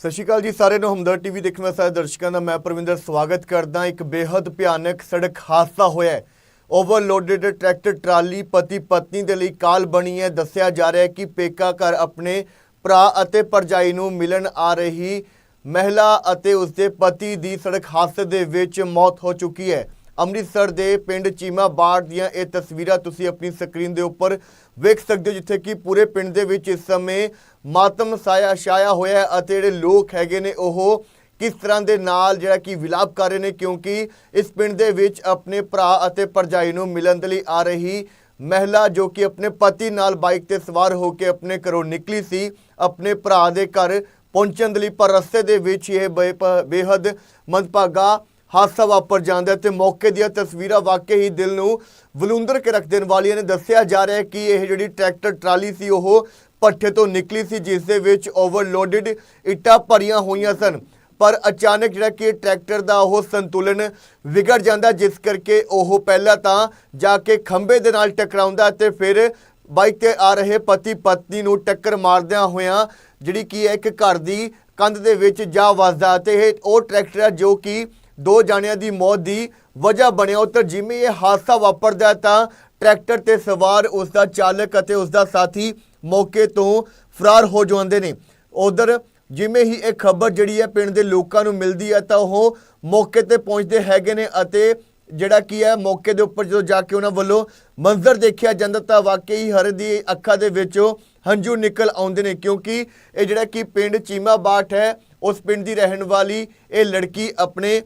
ਸਤਿ ਸ਼੍ਰੀ ਅਕਾਲ ਜੀ ਸਾਰੇ ਨੂੰ ਹਮਦਰ ਟੀਵੀ ਦੇਖਣ ਵਾਲੇ ਸਾਰੇ ਦਰਸ਼ਕਾਂ ਦਾ ਮੈਂ ਪਰਵਿੰਦਰ ਸਵਾਗਤ ਕਰਦਾ ਇੱਕ ਬੇहद ਭਿਆਨਕ ਸੜਕ ਹਾਦਸਾ ਹੋਇਆ ਹੈ। ਓਵਰਲੋਡਡ ਟਰੈਕਟਰ ਟਰਾਲੀ ਪਤੀ ਪਤਨੀ ਦੇ ਲਈ ਕਾਲ ਬਣੀ ਹੈ। ਦੱਸਿਆ ਜਾ ਰਿਹਾ ਹੈ ਕਿ ਪੇਕਾ ਘਰ ਆਪਣੇ ਭਰਾ ਅਤੇ ਪਰਜਾਈ ਨੂੰ ਮਿਲਣ ਆ ਰਹੀ ਮਹਿਲਾ ਅਤੇ ਉਸਦੇ ਪਤੀ ਦੀ ਸੜਕ ਹਾਦਸੇ ਦੇ ਵਿੱਚ ਮੌਤ ਹੋ ਚੁੱਕੀ ਹੈ। ਅੰਮ੍ਰਿਤਸਰ ਦੇ ਪਿੰਡ ਚੀਮਾ ਬਾੜ ਦੀਆਂ ਇਹ ਤਸਵੀਰਾਂ ਤੁਸੀਂ ਆਪਣੀ ਸਕਰੀਨ ਦੇ ਉੱਪਰ ਵੇਖ ਸਕਦੇ ਹੋ, ਜਿੱਥੇ ਕਿ ਪੂਰੇ ਪਿੰਡ ਦੇ ਵਿੱਚ ਇਸ ਸਮੇਂ ਮਾਤਮ ਸਾਇਆ ਛਾਇਆ ਹੋਇਆ ਹੈ ਅਤੇ ਜਿਹੜੇ ਲੋਕ ਹੈਗੇ ਨੇ ਉਹ ਕਿਸ ਤਰ੍ਹਾਂ ਦੇ ਨਾਲ ਜਿਹੜਾ ਕਿ ਵਿਲਾਪ ਕਰ ਰਹੇ ਨੇ, ਕਿਉਂਕਿ ਇਸ ਪਿੰਡ ਦੇ ਵਿੱਚ ਆਪਣੇ ਭਰਾ ਅਤੇ ਪਰਜਾਈ ਨੂੰ ਮਿਲਣ ਦੇ ਲਈ ਆ ਰਹੀ ਮਹਿਲਾ ਜੋ ਕਿ ਆਪਣੇ ਪਤੀ ਨਾਲ ਬਾਈਕ ਤੇ ਸਵਾਰ ਹੋ ਕੇ ਆਪਣੇ ਘਰੋਂ ਨਿਕਲੀ ਸੀ, ਆਪਣੇ ਭਰਾ ਦੇ ਘਰ ਪਹੁੰਚਣ ਦੇ ਲਈ, ਪਰ ਰਸਤੇ ਦੇ ਵਿੱਚ ਇਹ ਬੇ- ਬੇਹੱਦ ਮੰਦਭਾਗਾ ਹਾਦਸਾ ਵਾਪਰ ਜਾਂਦਾ ਹੈ ਤੇ ਮੌਕੇ ਦੀਆਂ ਤਸਵੀਰਾਂ ਵਾਕਈ ਹੀ ਦਿਲ ਨੂੰ ਵਲੂੰਦਰ ਕੇ ਰੱਖ ਦੇਣ ਵਾਲੀਆਂ ਨੇ ਦੱਸਿਆ ਜਾ ਰਿਹਾ ਹੈ ਕਿ ਇਹ ਜਿਹੜੀ ਟਰੈਕਟਰ ਟਰਾਲੀ ਸੀ, ਉਹ ਪੱਠੇ ਤੋਂ ਨਿਕਲੀ ਸੀ, ਜਿਸ ਦੇ ਵਿੱਚ ਓਵਰਲੋਡਡ ਇੱਟਾਂ ਭਰੀਆਂ ਹੋਈਆਂ ਸਨ। ਪਰ ਅਚਾਨਕ ਜਿਹੜਾ ਕਿ ਟਰੈਕਟਰ ਦਾ ਉਹ ਸੰਤੁਲਨ ਵਿਗੜ ਜਾਂਦਾ, ਜਿਸ ਕਰਕੇ ਉਹ ਪਹਿਲਾਂ ਤਾਂ ਜਾ ਕੇ ਖੰਭੇ ਦੇ ਨਾਲ ਟਕਰਾਉਂਦਾ ਤੇ ਫਿਰ ਬਾਈਕ ਤੇ ਆ ਰਹੇ ਪਤੀ ਪਤਨੀ ਨੂੰ ਟੱਕਰ ਮਾਰਦਿਆਂ ਹੋਇਆਂ ਜਿਹੜੀ ਕਿ ਹੈ ਇੱਕ ਘਰ ਦੀ ਕੰਧ ਦੇ ਵਿੱਚ ਜਾ ਵੱਜਦਾ ਤੇ ਇਹ ਉਹ ਟਰੈਕਟਰ ਹੈ ਜੋ ਕਿ ਦੋ ਜਾਣਿਆਂ ਦੀ ਮੌਤ ਦੀ ਵਜ੍ਹਾ ਬਣਿਆ ਉੱਤਰ। ਜਿਵੇਂ ਇਹ ਹਾਦਸਾ ਵਾਪਰਦਾ ਤਾਂ ਟਰੈਕਟਰ ਤੇ ਸਵਾਰ ਉਸ ਦਾ ਚਾਲਕ ਅਤੇ ਉਸ ਦਾ ਸਾਥੀ ਮੌਕੇ ਤੋਂ ਫਰਾਰ ਹੋ ਜਾਂਦੇ ਨੇ। ਉਧਰ ਜਿਵੇਂ ਹੀ ਇਹ ਖਬਰ ਜਿਹੜੀ ਹੈ ਪਿੰਡ ਦੇ ਲੋਕਾਂ ਨੂੰ ਮਿਲਦੀ ਹੈ ਤਾਂ ਉਹ ਮੌਕੇ ਤੇ ਪਹੁੰਚਦੇ ਹੈਗੇ ਨੇ ਅਤੇ ਜਿਹੜਾ ਕੀ ਹੈ ਮੌਕੇ ਦੇ ਉੱਪਰ ਜਦੋਂ ਜਾ ਕੇ ਉਹਨਾਂ ਵੱਲੋਂ ਮੰਜ਼ਰ ਦੇਖਿਆ ਜਾਂਦਾ ਤਾਂ ਵਾਕਈ ਹਰ ਦੀ ਅੱਖਾਂ ਦੇ ਵਿੱਚੋਂ ਹੰਝੂ ਨਿਕਲ ਆਉਂਦੇ ਨੇ ਕਿਉਂਕਿ ਇਹ ਜਿਹੜਾ ਕਿ ਪਿੰਡ ਚੀਮਾ ਬਾਟ ਹੈ, ਉਸ ਪਿੰਡ ਦੀ ਰਹਿਣ ਵਾਲੀ ਇਹ ਲੜਕੀ ਆਪਣੇ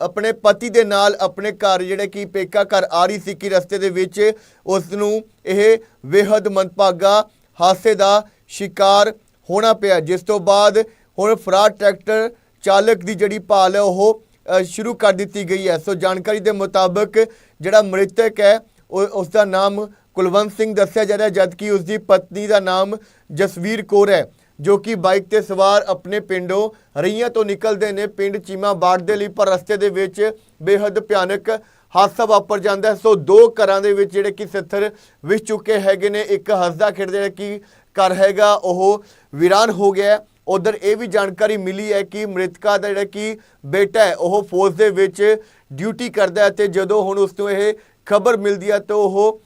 ਆਪਣੇ ਪਤੀ ਦੇ ਨਾਲ ਆਪਣੇ ਘਰ ਜਿਹੜੇ ਕਿ ਪੇਕਾ ਘਰ ਆ ਰਹੀ ਸੀ ਕਿ ਰਸਤੇ ਦੇ ਵਿੱਚ ਉਸ ਨੂੰ ਇਹ ਬੇਹੱਦ ਮੰਦਭਾਗਾ ਹਾਦਸੇ ਦਾ ਸ਼ਿਕਾਰ ਹੋਣਾ ਪਿਆ। ਜਿਸ ਤੋਂ ਬਾਅਦ ਹੁਣ ਫਰਾਡ ਟਰੈਕਟਰ ਚਾਲਕ ਦੀ ਜਿਹੜੀ ਭਾਲ ਹੈ, ਉਹ ਸ਼ੁਰੂ ਕਰ ਦਿੱਤੀ ਗਈ ਹੈ। ਸੋ ਜਾਣਕਾਰੀ ਦੇ ਮੁਤਾਬਕ ਜਿਹੜਾ ਮ੍ਰਿਤਕ ਹੈ, ਉਹ ਉਸ ਦਾ ਨਾਮ ਕੁਲਵੰਤ ਸਿੰਘ ਦੱਸਿਆ ਜਾ ਰਿਹਾ ਜਦਕਿ ਉਸ ਦੀ ਪਤਨੀ ਦਾ ਨਾਮ ਜਸਵੀਰ ਕੌਰ ਹੈ। ਜੋ ਕਿ ਬਾਈਕ ਤੇ ਸਵਾਰ ਆਪਣੇ ਪਿੰਡੋਂ ਰਈਆਂ ਤੋਂ ਨਿਕਲਦੇ ਨੇ। ਪਿੰਡ ਚੀਮਾ ਬਾੜ ਦੇ ਲਈ ਪਰ ਰਸਤੇ ਦੇ ਵਿੱਚ ਬੇਹੱਦ ਭਿਆਨਕ ਹਾਦਸਾ ਵਾਪਰ ਜਾਂਦਾ ਸੋ ਦੋ ਘਰਾਂ ਦੇ ਵਿੱਚ ਜਿਹੜੇ ਕਿ ਸੱਥਰ ਵਿਛ ਚੁੱਕੇ ਹੈਗੇ ਨੇ। ਇੱਕ ਹੱਸਦਾ ਖੇਡਦਾ ਜਿਹੜਾ ਕਿ ਘਰ ਹੈਗਾ, ਉਹ ਵੀਰਾਨ ਹੋ ਗਿਆ ਉਧਰ ਇਹ ਵੀ ਜਾਣਕਾਰੀ ਮਿਲੀ ਹੈ ਕਿ ਮ੍ਰਿਤਕਾ ਦਾ ਜਿਹੜਾ ਕਿ ਬੇਟਾ ਹੈ, ਉਹ ਫੌਜ ਦੇ ਵਿੱਚ ਡਿਊਟੀ ਕਰਦਾ ਹੈ ਤੇ ਜਦੋਂ ਹੁਣ ਉਸ ਨੂੰ ਇਹ ਖਬਰ ਮਿਲਦੀ ਹੈ ਤਾਂ ਉਹ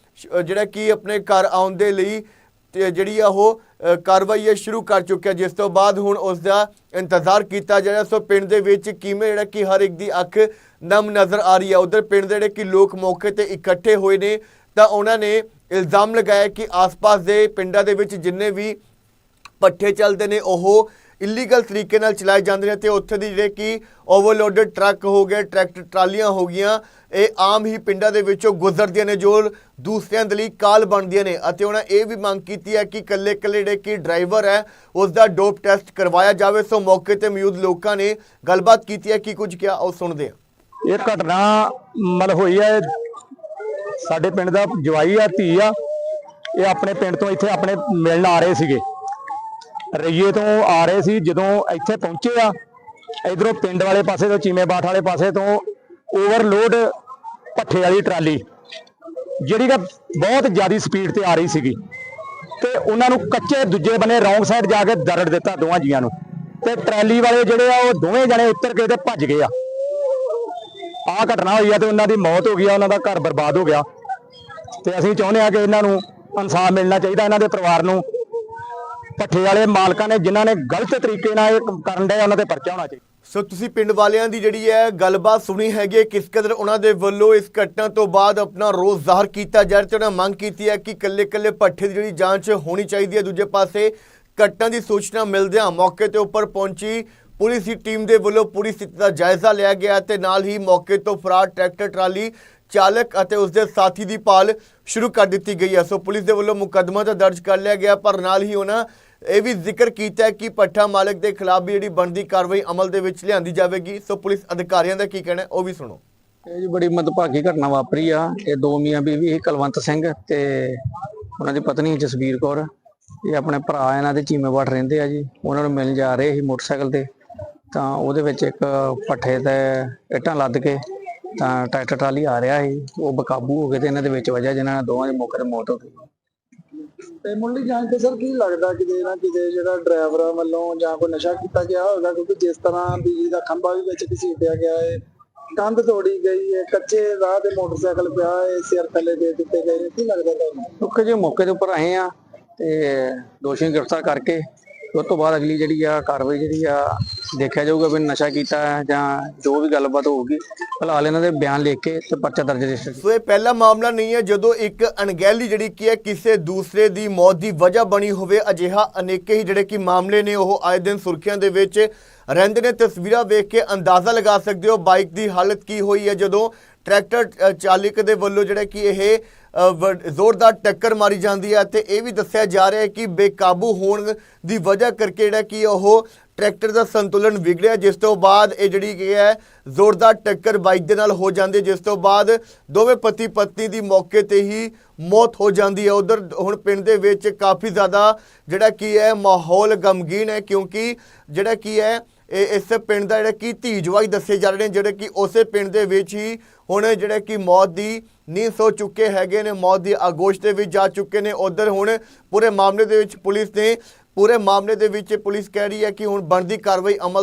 ਜਿਹੜਾ ਕਿ ਆਪਣੇ ਘਰ ਆਉਣ ਦੇ ਲਈ ਜਿਹੜੀ ਆ ਉਹ ਕਾਰਵਾਈ ਹੈ ਸ਼ੁਰੂ ਕਰ ਚੁੱਕਿਆ। ਜਿਸ ਤੋਂ ਬਾਅਦ ਹੁਣ ਉਸ ਦਾ ਇੰਤਜ਼ਾਰ ਕੀਤਾ ਜਾ ਰਿਹਾ। ਸੋ ਪਿੰਡ ਦੇ ਵਿੱਚ ਕਿਵੇਂ ਜਿਹੜਾ ਕਿ ਹਰ ਇੱਕ ਦੀ ਅੱਖ ਨਮ ਨਜ਼ਰ ਆ ਰਹੀ ਹੈ ਉਧਰ ਪਿੰਡ ਦੇ ਜਿਹੜੇ ਕਿ ਲੋਕ ਮੌਕੇ ਤੇ ਇਕੱਠੇ ਹੋਏ ਨੇ, ਤਾਂ ਉਹਨਾਂ ਨੇ ਇਲਜ਼ਾਮ ਲਗਾਇਆ ਕਿ ਆਸ-ਪਾਸ ਦੇ ਪਿੰਡਾਂ ਦੇ ਵਿੱਚ ਜਿੰਨੇ ਵੀ ਪੱਠੇ ਚੱਲਦੇ ਨੇ, ਉਹ ਇਲੀਗਲ ਤਰੀਕੇ ਨਾਲ ਚਲਾਏ ਜਾਂਦੇ ਨੇ ਤੇ ਉੱਥੇ ਦੀ ਜਿਹੜੇ ਕਿ ਓਵਰਲੋਡਡ ਟਰੱਕ ਹੋ ਗਏ ਟਰੈਕਟਰ ਟਰਾਲੀਆਂ ਹੋ ਗਈਆਂ, ਇਹ ਆਮ ਹੀ ਪਿੰਡਾਂ ਦੇ ਵਿੱਚੋਂ ਗੁਜ਼ਰਦੀਆਂ ਨੇ ਜੋ ਦੂਸਰਿਆਂ ਦੇ ਲਈ ਕਾਲ ਬਣਦੀਆਂ ਨੇ ਅਤੇ ਉਹਨਾਂ ਇਹ ਵੀ ਮੰਗ ਕੀਤੀ ਹੈ ਕਿ ਕੱਲੇ ਕੱਲੇ ਜਿਹੜੇ ਕਿ ਡਰਾਈਵਰ ਹੈ ਉਸ ਦਾ ਡੋਪ ਟੈਸਟ ਕਰਵਾਇਆ ਜਾਵੇ। ਸੋ ਮੌਕੇ ਤੇ ਮੌਜੂਦ ਲੋਕਾਂ ਨੇ ਗੱਲਬਾਤ ਕੀਤੀ ਹੈ ਕੀ ਕੁਝ ਕਿਹਾ ਉਹ ਸੁਣਦੇ ਆ। ਇਹ ਘਟਨਾ ਮਤਲਬ ਹੋਈ ਹੈ, ਸਾਡੇ ਪਿੰਡ ਦਾ ਜਵਾਈ ਆ, ਧੀ ਆ, ਇਹ ਆਪਣੇ ਪਿੰਡ ਤੋਂ ਇੱਥੇ ਆਪਣੇ ਮਿਲਣ ਆ ਰਹੇ ਸੀਗੇ। ਰਈਏ ਤੋਂ ਆ ਰਹੇ ਸੀ, ਜਦੋਂ ਇੱਥੇ ਪਹੁੰਚੇ ਆ, ਇਧਰੋਂ ਪਿੰਡ ਵਾਲੇ ਪਾਸੇ ਤੋਂ, ਚੀਮੇ ਬਾਠ ਵਾਲੇ ਪਾਸੇ ਤੋਂ ਓਵਰਲੋਡ ਭੱਠੇ ਵਾਲੀ ਟਰਾਲੀ, ਜਿਹੜੀ ਕਿ ਬਹੁਤ ਜ਼ਿਆਦਾ ਸਪੀਡ ਤੇ ਆ ਰਹੀ ਸੀਗੀ। ਤੇ ਉਹਨਾਂ ਨੂੰ ਕੱਚੇ ਦੂਜੇ ਬੰਨੇ ਰੌਂਗ ਸਾਈਡ ਜਾ ਕੇ ਦਰੜ ਦਿੱਤਾ ਦੋਵਾਂ ਜੀਆਂ ਨੂੰ। ਤੇ ਟਰਾਲੀ ਵਾਲੇ ਜਿਹੜੇ ਆ, ਉਹ ਦੋਵੇਂ ਜਣੇ ਉੱਤਰ ਕੇ ਤੇ ਭੱਜ ਗਏ ਆ। ਆਹ ਘਟਨਾ ਹੋਈ ਆ ਤੇ ਉਹਨਾਂ ਦੀ ਮੌਤ ਹੋ ਗਈ ਆ, ਉਹਨਾਂ ਦਾ ਘਰ ਬਰਬਾਦ ਹੋ ਗਿਆ। ਤੇ ਅਸੀਂ ਚਾਹੁੰਦੇ ਆ ਕਿ ਇਹਨਾਂ ਨੂੰ ਇਨਸਾਫ ਮਿਲਣਾ ਚਾਹੀਦਾ, ਇਹਨਾਂ ਦੇ ਪਰਿਵਾਰ ਨੂੰ। ਭੱਠੇ ਵਾਲੇ ਮਾਲਕਾਂ ਨੇ ਜਿਨ੍ਹਾਂ ਨੇ ਗਲਤ ਤਰੀਕੇ ਨਾਲ ਇਹ ਕਰਨ ਦੇ ਉਹਨਾਂ ਤੇ ਪਰਚਾ ਹੋਣਾ ਚਾਹੀਦਾ। ਸੋ ਤੁਸੀਂ ਪਿੰਡ ਵਾਲਿਆਂ ਦੀ ਜਿਹੜੀ ਹੈ ਗੱਲਬਾਤ ਸੁਣੀ ਹੈਗੀ ਕਿਸ ਕਦਰ ਉਹਨਾਂ ਦੇ ਵੱਲੋਂ ਇਸ ਘਟਨਾ ਤੋਂ ਬਾਅਦ ਆਪਣਾ ਰੋਸ ਜ਼ਾਹਰ ਕੀਤਾ ਜਾ ਰਿਹਾ ਤੇ ਉਹਨਾਂ ਮੰਗ ਕੀਤੀ ਹੈ ਕਿ ਕੱਲੇ ਕੱਲੇ ਪੱਠੇ ਦੀ ਜਿਹੜੀ ਜਾਂਚ ਹੋਣੀ ਚਾਹੀਦੀ ਹੈ। ਦੂਜੇ ਪਾਸੇ ਘਟਨਾ ਦੀ ਸੂਚਨਾ ਮਿਲਦਿਆਂ ਮੌਕੇ ਤੇ ਉੱਪਰ ਪਹੁੰਚੀ ਪੁਲਿਸ ਦੀ ਟੀਮ ਦੇ ਵੱਲੋਂ ਪੂਰੀ ਸਥਿਤੀ ਦਾ ਜਾਇਜ਼ਾ ਲਿਆ ਗਿਆ ਤੇ ਨਾਲ ਹੀ ਮੌਕੇ ਤੋਂ ਫਰਾਰ ਟਰੈਕਟਰ, ਟਰਾਲੀ ਚਾਲਕ ਅਤੇ ਉਸਦੇ ਸਾਥੀ ਦੀ ਪਾਲ ਸ਼ੁਰੂ ਕਰ ਦਿੱਤੀ ਗਈ ਹੈ। ਸੋ ਪੁਲਿਸ ਦੇ ਵੱਲੋਂ ਮੁਕੱਦਮਾ ਤਾਂ ਦਰਜ ਕਰ ਲਿਆ ਗਿਆ, ਪਰ ਨਾਲ ਹੀ ਉਹਨਾਂ ਇਹ ਵੀ ਜ਼ਿਕਰ ਕੀਤਾ ਕਿ ਪੱਠਾ ਮਾਲਕ ਦੇ ਖਿਲਾਫ ਵੀ ਜਿਹੜੀ ਬਣਦੀ ਕਾਰਵਾਈ ਅਮਲ ਦੇ ਵਿੱਚ ਲਿਆਂਦੀ ਜਾਵੇਗੀ। ਸੋ ਪੁਲਿਸ ਅਧਿਕਾਰੀਆਂ ਦਾ ਕੀ ਕਹਿਣਾ ਉਹ ਵੀ ਸੁਣੋ। ਇਹ ਜੀ ਬੜੀ ਮੰਦਭਾਗੀ ਘਟਨਾ ਵਾਪਰੀ ਆ। ਇਹ ਦੋ ਮੀਆਂ ਬੀਵੀ ਸੀ, ਕੁਲਵੰਤ ਸਿੰਘ ਤੇ ਉਹਨਾਂ ਦੀ ਪਤਨੀ ਜਸਵੀਰ ਕੌਰ। ਇਹ ਆਪਣੇ ਭਰਾ ਇਹਨਾਂ ਦੇ ਚੀਮੇਵਾਟ ਰਹਿੰਦੇ ਆ ਜੀ। ਉਹਨਾਂ ਨੂੰ ਮਿਲਣ ਜਾ ਰਹੇ ਸੀ ਮੋਟਰਸਾਈਕਲ ਤੇ। ਤਾਂ ਉਹਦੇ ਵਿੱਚ ਇੱਕ ਪੱਠੇ ਤੇ ਇੱਟਾਂ ਲੱਦ ਕੇ ਤਾਂ ਟਰੈਕਟਰ ਟਰਾਲੀ ਆ ਰਿਹਾ ਸੀ ਉਹ ਬੇਕਾਬੂ ਹੋ ਗਏ ਤੇ ਇਹਨਾਂ ਦੇ ਵਿੱਚ ਵਜਾ ਜਿਨ੍ਹਾਂ ਨਾਲ ਦੋਵਾਂ ਦੀ ਮੌਕੇ ਤੇ ਮੌਤ ਹੋ ਗਈ। ਤੇ ਮੁੱਢਲੀ ਜਾਂਚ ਤੇ ਸਰ ਕੀ ਲੱਗਦਾ ਕਿਤੇ ਨਾ ਕਿਤੇ ਜਿਹੜਾ ਡਰਾਈਵਰ ਵੱਲੋਂ ਜਾਂ ਕੋਈ ਨਸ਼ਾ ਕੀਤਾ ਗਿਆ ਹੋਵੇਗਾ ਕਿਉਂਕਿ ਜਿਸ ਤਰ੍ਹਾਂ ਬਿਜਲੀ ਦਾ ਖੰਭਾ ਵੀ ਵਿੱਚ ਘਸੀਟਿਆ ਗਿਆ ਹੈ ਕੰਧ ਤੋੜੀ ਗਈ ਹੈ ਕੱਚੇ ਰਾਹ ਤੇ ਮੋਟਰਸਾਈਕਲ ਪਿਆ ਹੈ ਸਿਰ ਥੱਲੇ ਦੇ ਦਿੱਤੇ ਗਏ ਨੇ ਕੀ ਲੱਗਦਾ ਤੁਹਾਨੂੰ? ਕਿਉਂਕਿ ਜੇ ਮੌਕੇ ਦੇ ਉੱਪਰ ਆਏ ਆ ਤੇ ਦੋਸ਼ੀ ਨੂੰ ਗ੍ਰਿਫਤਾਰ ਕਰਕੇ ਉਸ ਤੋਂ ਬਾਅਦ ਅਗਲੀ ਜਿਹੜੀ ਆ ਕਾਰਵਾਈ ਜਿਹੜੀ ਆ ਦੇਖਿਆ ਜਾਊਗਾ ਵੀ ਨਸ਼ਾ ਕੀਤਾ ਹੈ ਜਾਂ ਜੋ ਵੀ ਗੱਲਬਾਤ ਹੋਊਗੀ, ਫਿਲਹਾਲ ਇਹਨਾਂ ਦੇ ਬਿਆਨ ਲਿਖ ਕੇ ਤੇ ਪਰਚਾ ਦਰਜ ਰਜਿਸਟਰ ਸੋ ਇਹ ਪਹਿਲਾ ਮਾਮਲਾ ਨਹੀਂ ਹੈ ਜਦੋਂ ਇੱਕ ਅਣਗਹਿਲੀ ਜਿਹੜੀ ਕੀ ਹੈ ਕਿਸੇ ਦੂਸਰੇ ਦੀ ਮੌਤ ਦੀ ਵਜ੍ਹਾ ਬਣੀ ਹੋਵੇ, ਅਜਿਹਾ ਅਨੇਕੇ ਹੀ ਜਿਹੜੇ ਕਿ ਮਾਮਲੇ ਨੇ ਉਹ ਆਏ ਦਿਨ ਸੁਰਖੀਆਂ ਦੇ ਵਿੱਚ ਰਹਿੰਦੇ ਨੇ। ਤਸਵੀਰਾਂ ਵੇਖ ਕੇ ਅੰਦਾਜ਼ਾ ਲਗਾ ਸਕਦੇ ਹੋ ਬਾਈਕ ਦੀ ਹਾਲਤ ਕੀ ਹੋਈ ਹੈ ਜਦੋਂ ਟਰੈਕਟਰ ਚਾਲਕ ਦੇ ਵੱਲੋਂ ਜਿਹੜਾ ਕਿ ਇਹ ਜ਼ੋਰਦਾਰ ਟੱਕਰ ਮਾਰੀ ਜਾਂਦੀ ਹੈ ਤੇ ਇਹ ਵੀ ਦੱਸਿਆ ਜਾ ਰਿਹਾ ਹੈ ਕਿ ਬੇਕਾਬੂ ਹੋਣ ਦੀ ਵਜ੍ਹਾ ਕਰਕੇ ਜਿਹੜਾ ਕਿ ਉਹ ਟਰੈਕਟਰ ਦਾ ਸੰਤੁਲਨ ਵਿਗੜਿਆ, ਜਿਸ ਤੋਂ ਬਾਅਦ ਇਹ ਜਿਹੜੀ ਕੀ ਹੈ ਜ਼ੋਰਦਾਰ ਟੱਕਰ ਬਾਈਕ ਦੇ ਨਾਲ ਹੋ ਜਾਂਦੀ ਜਿਸ ਤੋਂ ਬਾਅਦ ਦੋਵੇਂ ਪਤੀ ਪਤਨੀ ਦੀ ਮੌਕੇ ਤੇ ਹੀ ਮੌਤ ਹੋ ਜਾਂਦੀ ਹੈ। ਉਧਰ ਹੁਣ ਪਿੰਡ ਦੇ ਵਿੱਚ ਕਾਫੀ ਜ਼ਿਆਦਾ ਜਿਹੜਾ ਕੀ ਹੈ ਮਾਹੌਲ ਗਮਗੀਨ ਹੈ, ਕਿਉਂਕਿ ਜਿਹੜਾ ਕੀ ਹੈ ਇਸ ਪਿੰਡ ਦਾ ਜਿਹੜਾ ਕੀ ਧੀ ਜਵਾਈ ਦੱਸੇ ਜਾ ਰਹੇ ਨੇ, ਜਿਹੜੇ ਕਿ ਉਸੇ ਪਿੰਡ ਦੇ ਵਿੱਚ ਹੀ ਹੁਣ ਜਿਹੜਾ ਕਿ ਮੌਤ ਦੀ ਨੀਂਦ ਸੋ ਚੁੱਕੇ ਹੈਗੇ ਨੇ, ਮੌਤ ਦੀ ਆਗੋਸ਼ ਦੇ ਵਿੱਚ ਜਾ ਚੁੱਕੇ ਨੇ। ਉਧਰ ਹੁਣ ਪੂਰੇ ਮਾਮਲੇ ਦੇ ਵਿੱਚ ਪੁਲਿਸ ਨੇ, ਪੂਰੇ ਮਾਮਲੇ ਦੇ ਵਿੱਚ ਪੁਲਿਸ ਕਹਿ ਰਹੀ ਹੈ ਕਿ ਹੁਣ ਬਣਦੀ ਕਾਰਵਾਈ ਅਮਲ